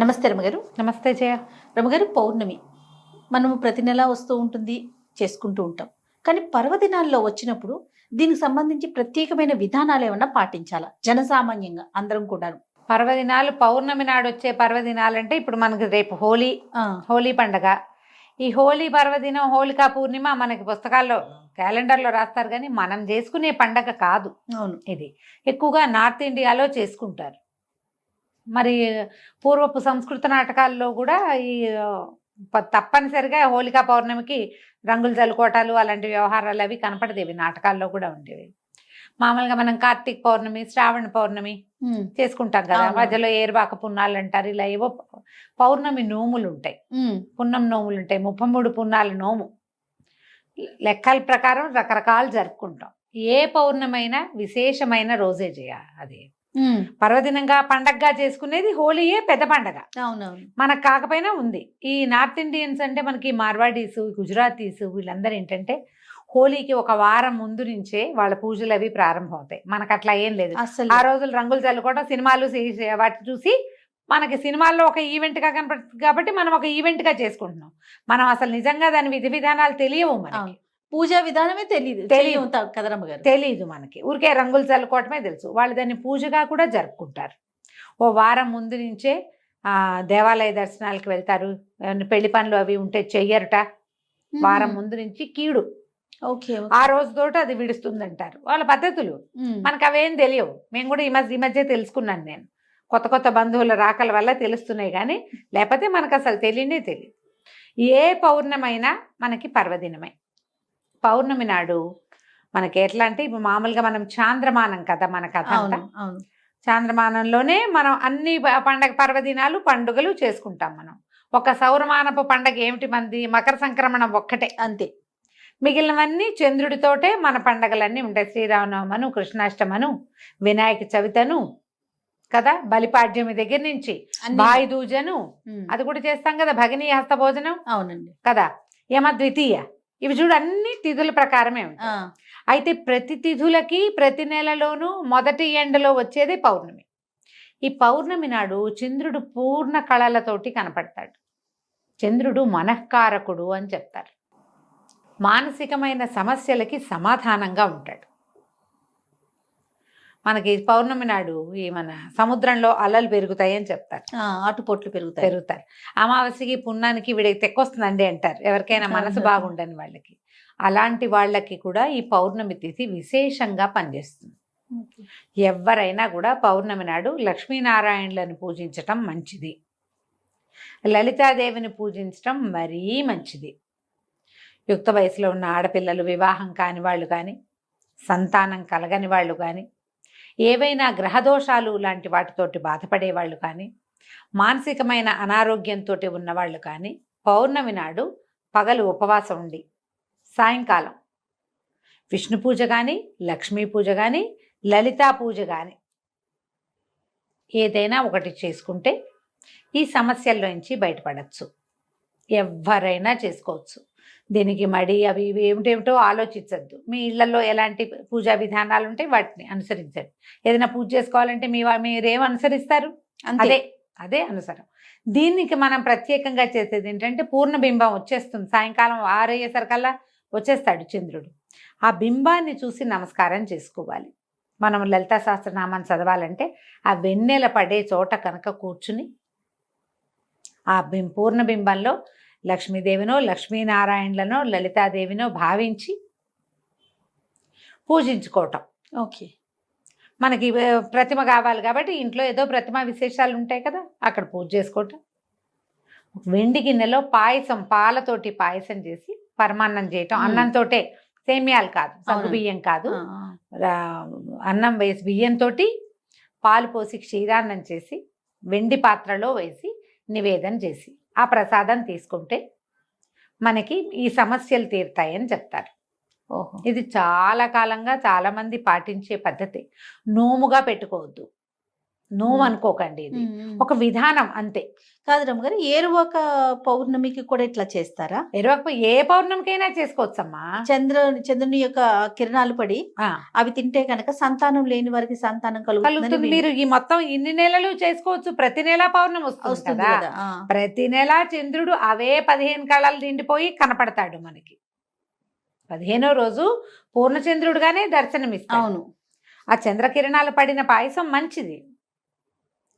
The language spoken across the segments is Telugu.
నమస్తే రమగారు. నమస్తే జయ. రమగారు పౌర్ణమి. మనము ప్రతి నెల వస్తూ ఉంటుంది చేసుకుంటూ ఉంటాం. కానీ పర్వదినాల్లో వచ్చినప్పుడు దీనికి సంబంధించి ప్రత్యేకమైన విధానాలు ఏమన్నా పాటించాలా? జనసామాన్యంగా అందరం కూడాను. పర్వదినాలు పౌర్ణమి నాడు వచ్చే పర్వదినాలు అంటే ఇప్పుడు మనకి రేపు హోలీ హోలీ పండగ. ఈ హోలీ పర్వదినం హోలికా పూర్ణిమ మనకి పుస్తకాల్లో క్యాలెండర్లో రాస్తారు కానీ మనం చేసుకునే పండగ కాదు. అవును. ఇది ఎక్కువగా నార్త్ ఇండియాలో చేసుకుంటారు. మరి పూర్వపు సంస్కృత నాటకాల్లో కూడా ఈ తప్పనిసరిగా హోలికా పౌర్ణమికి రంగులు చల్లుకోవటాలు అలాంటి వ్యవహారాలు అవి కనపడేవి నాటకాల్లో కూడా ఉండేవి. మామూలుగా మనం కార్తీక పౌర్ణమి శ్రావణ పౌర్ణమి చేసుకుంటాం కదా. మధ్యలో ఏరువాక పున్నాలు అంటారు ఇలా ఏవో పౌర్ణమి నోములు ఉంటాయి. పున్నం నోములు ఉంటాయి ముప్పై మూడు పున్నాల నోము. లెక్కల ప్రకారం రకరకాలు జరుపుకుంటాం. ఏ పౌర్ణమైనా విశేషమైన రోజే చేయాలి అది. పర్వదినంగా పండగగా చేసుకునేది హోలీయే పెద్ద పండగ. అవునవును. మనకు కాకపోయినా ఉంది. ఈ నార్త్ ఇండియన్స్ అంటే మనకి మార్వాడీస్ గుజరాతీస్ వీళ్ళందరూ ఏంటంటే హోలీకి ఒక వారం ముందు నుంచే వాళ్ళ పూజలు అవి ప్రారంభం అవుతాయి మనకు అట్లా ఏం లేదు. అసలు ఆ రోజులు రంగులు చల్లుకోవడం సినిమాలు వాటి చూసి మనకి సినిమాల్లో ఒక ఈవెంట్గా కనపడుతుంది కాబట్టి మనం ఒక ఈవెంట్గా చేసుకుంటున్నాం. మనం అసలు నిజంగా దాని విధి విధానాలు తెలియవు మనకి. పూజా విధానమే తెలియదు. తెలియదు కదా రమ్మగారు తెలియదు మనకి. ఊరికే రంగులు చల్లుకోవటమే తెలుసు. వాళ్ళు దాన్ని పూజగా కూడా జరుపుకుంటారు. ఓ వారం ముందు నుంచే ఆ దేవాలయ దర్శనాలకు వెళ్తారు. పెళ్ళి పనులు అవి ఉంటే చెయ్యరట. వారం ముందు నుంచి కీడు. ఓకే ఆ రోజు తోట అది విడుస్తుందంటారు. వాళ్ళ పద్ధతులు. మనకు అవేం తెలియవు. మేము కూడా ఈ మధ్య ఈ మధ్య తెలుసుకున్నాను నేను. కొత్త కొత్త బంధువుల రాకల వల్ల తెలుస్తున్నాయి కానీ లేకపోతే మనకు అసలు తెలియనే తెలియదు. ఏ పౌర్ణమైనా మనకి పర్వదినమే. పౌర్ణమి నాడు మనకి ఎట్లా అంటే ఇప్పుడు మామూలుగా మనం చాంద్రమానం కదా మన కథ అంతా. చాంద్రమానంలోనే మనం అన్ని పండగ పర్వదినాలు పండుగలు చేసుకుంటాం మనం. ఒక సౌరమానపు పండగ ఏమిటి మంది? మకర సంక్రమణం ఒక్కటే. అంతే. మిగిలినవన్నీ చంద్రుడితోటే మన పండగలన్నీ ఉంటాయి. శ్రీరామనవమను కృష్ణాష్టమను వినాయక చవితను కదా బలిపాడ్యమి దగ్గర నుంచి అన్ని- బాయి దూజను ఉమ్, అది కూడా చేస్తాం కదా భగిని హస్త భోజనం అవునండి. కదా యమ ద్వితీయ ఇవి చూడు అన్ని తిథుల ప్రకారమే ఉంటాయి. అయితే ప్రతి తిథులకి ప్రతి నెలలోనూ మొదటి ఎండలో వచ్చేది పౌర్ణమి. ఈ పౌర్ణమి నాడు చంద్రుడు పూర్ణ కళలతోటి కనపడతాడు. చంద్రుడు మనఃకారకుడు అని చెప్తారు. మానసికమైన సమస్యలకి సమాధానంగా ఉంటాడు. మనకి పౌర్ణమి నాడు ఈ మన సముద్రంలో అలలు పెరుగుతాయని చెప్తారు. ఆ, ఆటుపోట్లు పెరుగుతాయి. పెరుగుతారు అమావాస్యకి పున్నానికి వీడికి తెక్కొస్తుందండి అంటారు. ఎవరికైనా మనసు బాగుండని వాళ్ళకి. అలాంటి వాళ్ళకి కూడా ఈ పౌర్ణమి తిథి విశేషంగా పనిచేస్తుంది. ఎవరైనా కూడా పౌర్ణమి నాడు లక్ష్మీనారాయణులను పూజించటం మంచిది. లలితాదేవిని పూజించటం మరీ మంచిది. యుక్త వయసులో ఉన్న ఆడపిల్లలు వివాహం కాని వాళ్ళు కానీ సంతానం కలగని వాళ్ళు కానీ ఏవైనా గ్రహదోషాలు లాంటి వాటితోటి బాధపడే వాళ్ళు కానీ మానసికమైన అనారోగ్యంతో ఉన్నవాళ్ళు కానీ పౌర్ణమి నాడు పగలు ఉపవాసం ఉండి సాయంకాలం విష్ణు పూజ కానీ లక్ష్మీ పూజ కానీ లలితా పూజ కానీ ఏదైనా ఒకటి చేసుకుంటే ఈ సమస్యల్లోంచి బయటపడచ్చు. ఎవరైనా చేసుకోవచ్చు. దీనికి మడి అవి ఇవి ఏమిటేమిటో ఆలోచించద్దు. మీ ఇళ్ళలో ఎలాంటి పూజా విధానాలు ఉంటాయి వాటిని అనుసరించండి. ఏదైనా పూజ చేసుకోవాలంటే మీ మీరేం అనుసరిస్తారు? అదే అదే అనుసరం. దీనికి మనం ప్రత్యేకంగా చేసేది ఏంటంటే పూర్ణ బింబం వచ్చేస్తుంది. సాయంకాలం ఆరయ్యేసరికల్లా వచ్చేస్తాడు చంద్రుడు. ఆ బింబాన్ని చూసి నమస్కారం చేసుకోవాలి. మనం లలితా సహస్రనామాన్ని చదవాలంటే ఆ వెన్నెల పడే చోట కనుక కూర్చుని ఆ బిం పూర్ణ బింబంలో లక్ష్మీదేవినో లక్ష్మీనారాయణలనో లలితాదేవినో భావించి పూజించుకోవటం. ఓకే. మనకి ప్రతిమ కావాలి కాబట్టి ఇంట్లో ఏదో ప్రతిమ విశేషాలు ఉంటాయి కదా అక్కడ పూజ చేసుకోవటం. వెండి గిన్నెలో పాయసం పాలతోటి పాయసం చేసి పరమాన్నం చేయటం. అన్నంతోటే సేమ్యాలు కాదు సగ్గు. బియ్యం కాదు. అన్నం వేసి బియ్యంతో పాలు పోసి క్షీరాన్నం చేసి వెండి పాత్రలో వేసి నివేదన చేసి. ఆ ప్రసాదం తీసుకుంటే మనకి ఈ సమస్యలు తీరుతాయని చెప్తారు. ఓహో. ఇది చాలా కాలంగా చాలా మంది పాటించే పద్ధతి. నోముగా పెట్టుకోవద్దు. మ్మ్. అనుకోకండి ఇది. ఒక విధానం అంతే. కాదు రమ్మగారు ఏరువాక పౌర్ణమికి కూడా ఇట్లా చేస్తారా? ఎరువకు ఏ పౌర్ణమికైనా చేసుకోవచ్చమ్మా. చంద్ర చంద్రుని యొక్క కిరణాలు పడి అవి తింటే కనుక సంతానం లేని వారికి సంతానం కలుగుతుంది. మీరు ఈ మొత్తం ఇన్ని నెలలు చేసుకోవచ్చు. ప్రతి నెల పౌర్ణమి వస్తుంది కదా. ప్రతి నెల చంద్రుడు అవే పదిహేను కళలు నిండిపోయి కనపడతాడు మనకి. పదిహేనో రోజు పూర్ణచంద్రుడుగానే దర్శనమిస్తాడు. అవును. ఆ చంద్రకిరణాలు పడిన పాయసం మంచిది.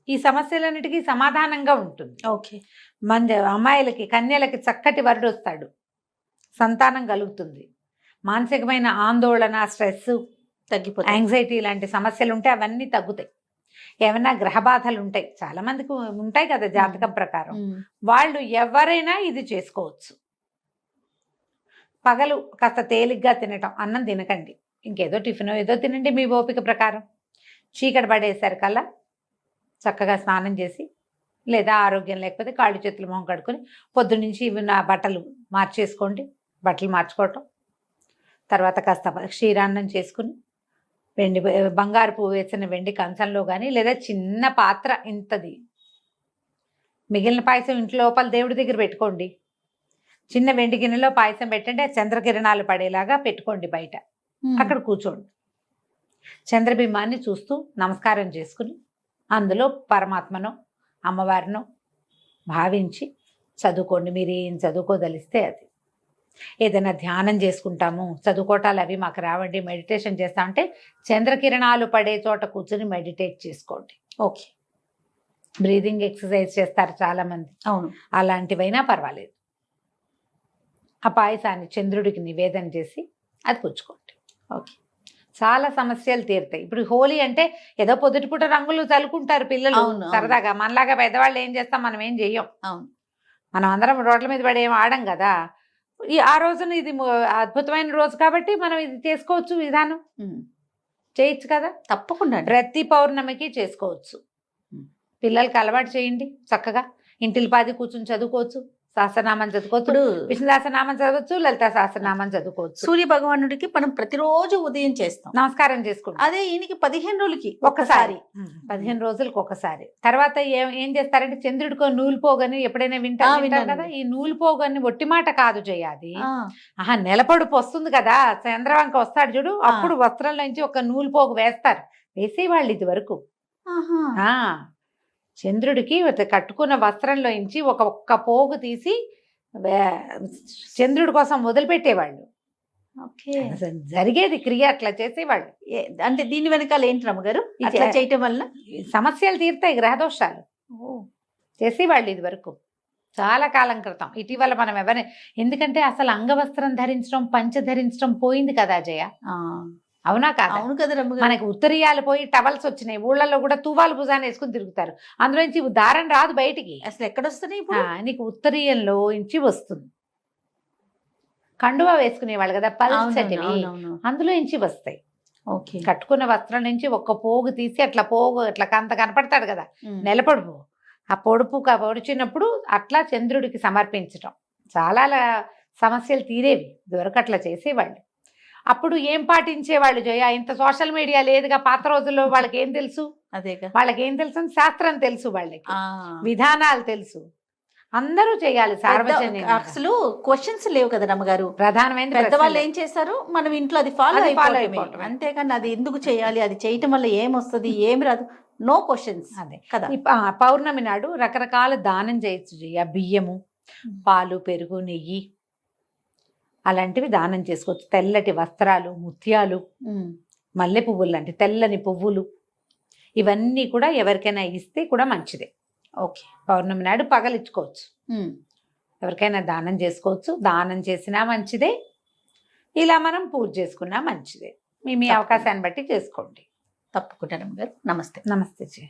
ఈ సమస్యలన్నిటికీ సమాధానంగా ఉంటుంది. ఓకే. మంది అమ్మాయిలకి కన్యలకి చక్కటి వరుడు వస్తాడు సంతానం కలుగుతుంది. మానసికమైన ఆందోళన స్ట్రెస్ తగ్గిపోతాయి. యాంగ్జైటీ లాంటి సమస్యలు ఉంటే అవన్నీ తగ్గుతాయి. ఏమైనా గ్రహ బాధలు ఉంటాయి చాలా మందికి ఉంటాయి కదా జాతకం ప్రకారం. వాళ్ళు ఎవరైనా ఇది చేసుకోవచ్చు. పగలు కాస్త తేలిగ్గా తినటం అన్నం తినకండి. ఇంకేదో టిఫిన్ ఏదో తినండి మీ ఓపిక ప్రకారం. చీకటి పడేసరికల్లా చక్కగా స్నానం చేసి లేదా ఆరోగ్యం లేకపోతే కాళ్ళు చేతులు మొహం కడుక్కొని పొద్దున్నుంచి ఇవి నా బట్టలు మార్చేసుకోండి. బట్టలు మార్చుకోవటం. తర్వాత కాస్త క్షీరాన్నం చేసుకుని వెండి బంగారు పువ్వు వేసిన వెండి కంచంలో కానీ లేదా చిన్న పాత్ర ఇంతది. మిగిలిన పాయసం ఇంట్లో లోపల దేవుడి దగ్గర పెట్టుకోండి. చిన్న వెండి గిన్నెలో పాయసం పెట్టండి ఆ చంద్రకిరణాలు పడేలాగా పెట్టుకోండి బయట. అక్కడ కూర్చోండి. చంద్రబింబాన్ని చూస్తూ నమస్కారం చేసుకుని అందులో పరమాత్మను అమ్మవారిను భావించి చదువుకోండి. మీరు ఏం చదువుకోదలిస్తే అది. ఏదైనా ధ్యానం చేసుకుంటాము చదువుకోవటాలు అవి మాకు రావండి మెడిటేషన్ చేస్తామంటే చంద్రకిరణాలు పడే చోట కూర్చుని మెడిటేట్ చేసుకోండి. ఓకే. బ్రీదింగ్ ఎక్సర్సైజ్ చేస్తారు చాలామంది. అవును. అలాంటివైనా పర్వాలేదు. ఆ పాయసాన్ని చంద్రుడికి నివేదన చేసి అది పుచ్చుకోండి. ఓకే. చాలా సమస్యలు తీరుతాయి. ఇప్పుడు హోలీ అంటే ఏదో పొద్దుటిపూట రంగులు చల్లుకుంటారు పిల్లలు. సరదాగా. మనలాగా పెద్దవాళ్ళు ఏం చేస్తాం? మనం ఏం చెయ్యం. అవును. మనం అందరం రోడ్ల మీద పడి ఏం ఆడం కదా? ఈ ఆ రోజున ఇది అద్భుతమైన రోజు కాబట్టి మనం ఇది చేసుకోవచ్చు విధానం. చేయొచ్చు కదా? తప్పకుండా. ప్రతి పౌర్ణమికి చేసుకోవచ్చు. పిల్లలకి అలవాటు చేయండి చక్కగా. ఇంటిల్లి పాది కూర్చుని చదువుకోవచ్చు. సహస్రనామం చదువుకోవచ్చు. ఇప్పుడు విష్ణుదాసనామం చదవచ్చు లలిత సహస్రనామం చదువుకోవచ్చు. సూర్య భగవానుడికి మనం ప్రతిరోజు ఉదయం చేస్తాం. నమస్కారం చేసుకుంటాం. అదే ఈయనకి పదిహేను రోజులకి ఉం, పదిహేను రోజులకు ఒకసారి. తర్వాత ఏం ఏం చేస్తారంటే చంద్రుడికో నూలు పోగని ఎప్పుడైనా వింటారు. కదా? ఈ నూలు పోగని ఒట్టి మాట కాదు చేయాలి ఆహా నెలపడుపు వస్తుంది కదా? చంద్రవంక వస్తాడు చూడు అప్పుడు వస్త్రంలో నుంచి ఒక నూలు పోగు వేస్తారు. వేసేవాళ్ళు ఇది వరకు. చంద్రుడికి కట్టుకున్న వస్త్రంలో నుంచి ఒక ఒక్క పోగు తీసి చంద్రుడి కోసం వదిలిపెట్టేవాళ్ళు జరిగేది క్రియ అట్లా చేసేవాళ్ళు. అంటే దీని వెనకాల ఏంటి రమ్మగారు? చే- చేయటం వల్ల సమస్యలు తీరుతాయి గ్రహదోషాలు. చేసేవాళ్ళు ఇది వరకు. చాలా కాలం క్రితం. ఇటీవల మనం ఎవరి ఎందుకంటే అసలు అంగవస్త్రం ధరించడం పంచ ధరించడం పోయింది కదా జయ ఆ, అవునా కాదా? అవును కదా మనకి ఉత్తరీయాలు పోయి టవల్స్ వచ్చినాయి. ఊళ్ళల్లో కూడా తువాలు భుజాన్ని వేసుకుని తిరుగుతారు. అందులో నుంచి దారం రాదు బయటికి. అసలు ఎక్కడ వస్తున్నాయి ఆ, ఇప్పుడు నీకు ఉత్తరీయంలో నుంచి వస్తుంది. కండువా వేసుకునేవాళ్ళు కదా పల్సటివి అందులో నుంచి వస్తాయి. ఓకే. కట్టుకున్న వస్త్రం నుంచి ఒక్క పోగు తీసి అట్లా పోగు అట్లా కంత కనపడతాడు కదా. ఉమ్. నెలపొడుపు ఆ పొడుపు పొడిచినప్పుడు అట్లా చంద్రుడికి సమర్పించటం. చాలా సమస్యలు తీరేవి. ఇదివరకు అట్లా చేసేవాళ్ళు. అప్పుడు ఏం పాటించేవాళ్ళు జయ? ఇంత సోషల్ మీడియా లేదుగా పాత రోజుల్లో వాళ్ళకి ఏం తెలుసు? అదేగా. వాళ్ళకి ఏం తెలుసు? అని శాస్త్రం తెలుసు వాళ్ళకి. విధానాలు తెలుసు. అందరూ చేయాలి సార్వజనిక. అసలు క్వశ్చన్స్ లేవు కదా రమ్మగారు. ప్రధానమైన పెద్దవాళ్ళు. ఏం చేశారు? మనం ఇంట్లో అది ఫాలో అయిపోవటమే. అంతేకాని అది ఎందుకు చేయాలి? అది చేయటం వల్ల ఏం వస్తుంది? ఏం రాదు? నో క్వశ్చన్స్ అదే. కదా. పౌర్ణమి నాడు రకరకాల దానం చేయొచ్చు జయ. బియ్యము పాలు పెరుగు నెయ్యి. అలాంటివి దానం చేసుకోవచ్చు. తెల్లటి వస్త్రాలు ముత్యాలు. మల్లె పువ్వులు లాంటి తెల్లని పువ్వులు ఇవన్నీ కూడా ఎవరికైనా ఇస్తే కూడా మంచిదే. ఓకే. పౌర్ణమి నాడు పగలిచ్చుకోవచ్చు. ఎవరికైనా దానం చేసుకోవచ్చు. దానం చేసినా మంచిదే. ఇలా మనం పూజ చేసుకున్నా మంచిదే. మీ మీ. అవకాశాన్ని బట్టి చేసుకోండి. తప్పకుండా రమ్మగారు నమస్తే. నమస్తే జయ